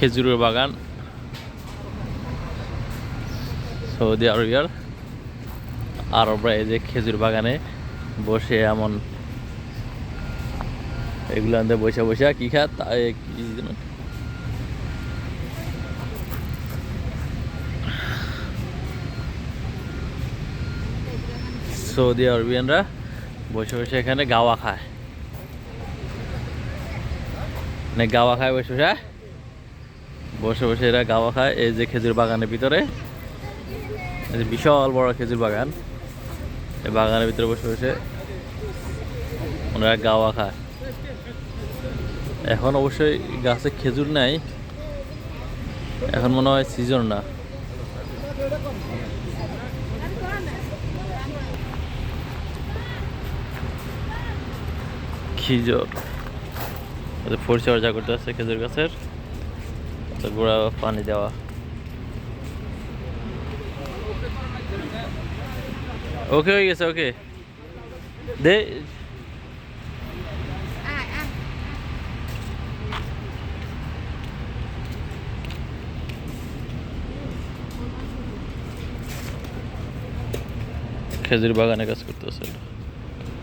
খেজুরের বাগান। সৌদি আরবিয়ার আরবরা এই যে খেজুর বাগানে বসে এমন এগুলো আনতে বসে বসে কি খা কি সৌদি আরবিয়ানরা বসে বসে এখানে গাওয়া খায়। মানে গাওয়া খায় বসে বসে বসে বসে এরা গাওয়া খায়। এই যে খেজুর বাগানের ভিতরে। বিশাল বড় খেজুর বাগান। এই বাগানের ভিতরে বসে বসে ওনারা গাওয়া খায়। এখন অবশ্যই গাছে খেজুর নাই। এখন মনে হয় সিজন না। খিজুর। পরিচর্যা করতে আছে খেজুর গাছের। গোড়া পানি দেওয়া। ওকে হয়ে গেছে ওকে দে। খেজুর বাগানে কাজ করতেছে।